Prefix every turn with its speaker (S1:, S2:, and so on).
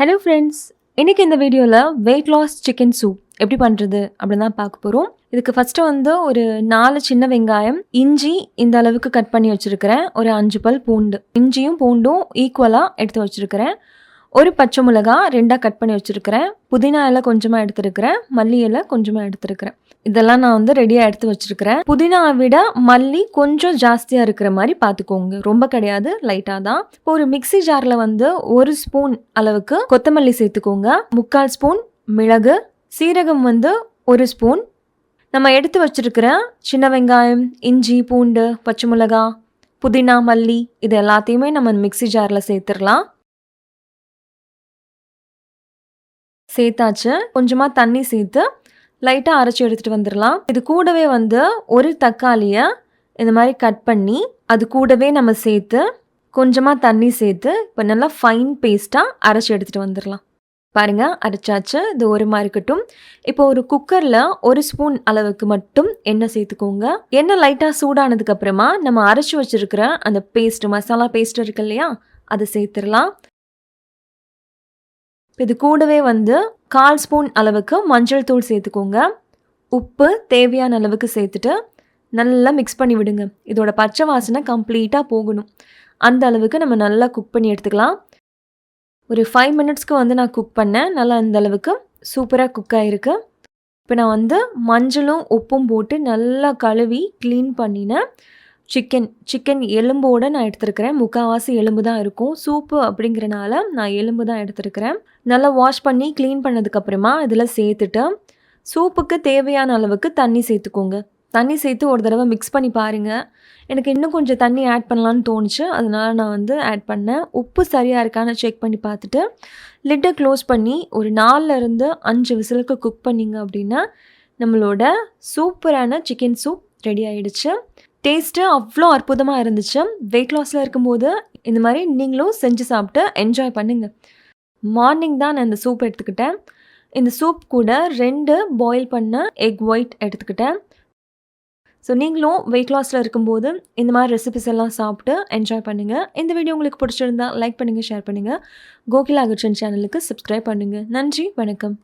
S1: Hello friends இன்றைக்கி இந்த வீடியோவில் வெயிட் லாஸ் சிக்கன் சூப் எப்படி பண்ணுறது அப்படின்னு தான் பார்க்க போகிறோம் இதுக்கு ஃபஸ்ட்டு வந்து ஒரு நாலு சின்ன வெங்காயம் இஞ்சி இந்த அளவுக்கு கட் பண்ணி வச்சுருக்கிறேன். ஒரு அஞ்சு பல் பூண்டு. இஞ்சியும் பூண்டும் ஈக்குவலாக எடுத்து வச்சுருக்கிறேன். ஒரு பச்சை மிளகா ரெண்டாக கட் பண்ணி வச்சுருக்கிறேன். புதினா இலை கொஞ்சமாக எடுத்துருக்கிறேன். மல்லி இலை கொஞ்சமாக எடுத்துருக்கிறேன். இதெல்லாம் நான் வந்து ரெடியாக எடுத்து வச்சுருக்கிறேன். புதினாவை விட மல்லி கொஞ்சம் ஜாஸ்தியாக இருக்கிற மாதிரி பார்த்துக்கோங்க. ரொம்ப கிடையாது லைட்டாக தான். இப்போ ஒரு மிக்சி ஜாரில் வந்து ஒரு ஸ்பூன் அளவுக்கு கொத்தமல்லி சேர்த்துக்கோங்க. முக்கால் ஸ்பூன் மிளகு சீரகம் வந்து ஒரு ஸ்பூன். நம்ம எடுத்து வச்சுருக்கிற சின்ன வெங்காயம் இஞ்சி பூண்டு பச்சை மிளகா புதினா மல்லி இது எல்லாத்தையுமே நம்ம மிக்சி ஜாரில் சேர்த்துடலாம். சேர்த்தாச்சு. கொஞ்சமாக தண்ணி சேர்த்து லைட்டாக அரைச்சி எடுத்துகிட்டு வந்துடலாம். இது கூடவே வந்து ஒரு தக்காளியை இந்த மாதிரி கட் பண்ணி அது கூடவே நம்ம சேர்த்து கொஞ்சமாக தண்ணி சேர்த்து இப்போ நல்லா ஃபைன் பேஸ்ட்டாக அரைச்சி எடுத்துகிட்டு வந்துடலாம். பாருங்கள் அரைச்சாச்சு. இது ஒரு மாதிரி இருக்கட்டும். இப்போ ஒரு குக்கரில் ஒரு ஸ்பூன் அளவுக்கு மட்டும் எண்ணெய் சேர்த்துக்கோங்க. எண்ணெய் லைட்டாக சூடானதுக்கப்புறமா நம்ம அரைச்சி வச்சிருக்கிற அந்த பேஸ்ட் மசாலா பேஸ்ட் இருக்கு இல்லையா அதை சேர்த்துடலாம். இது கூடவே வந்து கால் ஸ்பூன் அளவுக்கு மஞ்சள் தூள் சேர்த்துக்கோங்க. உப்பு தேவையான அளவுக்கு சேர்த்துட்டு நல்லா மிக்ஸ் பண்ணி விடுங்க. இதோட பச்சை வாசனை கம்ப்ளீட்டாக போகணும். அந்த அளவுக்கு நம்ம நல்லா குக் பண்ணி எடுத்துக்கலாம். ஒரு ஃபைவ் மினிட்ஸ்க்கு வந்து நான் குக் பண்ணேன். நல்லா அந்த அளவுக்கு சூப்பராக குக் ஆகிருக்கு இப்போ நான் வந்து மஞ்சளும் உப்பும் போட்டு நல்லா கழுவி க்ளீன் பண்ணினேன். சிக்கன் சிக்கன் எலும்போடு நான் எடுத்துருக்கிறேன். முக்கால்வாசி எலும்பு தான் இருக்கும். சூப்பு அப்படிங்கிறனால நான் எலும்பு தான் எடுத்துருக்கிறேன். நல்லா வாஷ் பண்ணி க்ளீன் பண்ணதுக்கப்புறமா இதில் சேர்த்துட்டு சூப்புக்கு தேவையான அளவுக்கு தண்ணி சேர்த்துக்கோங்க. தண்ணி சேர்த்து ஒரு தடவை மிக்ஸ் பண்ணி பாருங்கள் எனக்கு இன்னும் கொஞ்சம் தண்ணி ஆட் பண்ணலான்னு தோணுச்சு. அதனால் நான் வந்து ஆட் பண்ணேன். உப்பு சரியாக இருக்கான்னு செக் பண்ணி பார்த்துட்டு லிட்டை க்ளோஸ் பண்ணி ஒரு நாலுலேருந்து அஞ்சு விசிலுக்கு குக் பண்ணிங்க அப்படின்னா நம்மளோட சூப்பரான சிக்கன் சூப் ரெடி ஆகிடுச்சு டேஸ்ட்டு அவ்வளோ அற்புதமாக இருந்துச்சு. வெயிட் லாஸில் இருக்கும்போது இந்த மாதிரி நீங்களும் செஞ்சு சாப்பிட்டு என்ஜாய் பண்ணுங்கள் மார்னிங் தான் நான் இந்த சூப் எடுத்துக்கிட்டேன். இந்த சூப் கூட ரெண்டு பாயில் பண்ண எக் ஒயிட் எடுத்துக்கிட்டேன். ஸோ நீங்களும் வெயிட் லாஸில் இருக்கும்போது இந்த மாதிரி ரெசிபிஸ் எல்லாம் சாப்பிட்டு என்ஜாய் பண்ணுங்கள் இந்த வீடியோ உங்களுக்கு பிடிச்சிருந்தா லைக் பண்ணுங்கள் ஷேர் பண்ணுங்கள் கோகிலா அகர்ஷன் சேனலுக்கு சப்ஸ்கிரைப் பண்ணுங்கள் நன்றி வணக்கம்.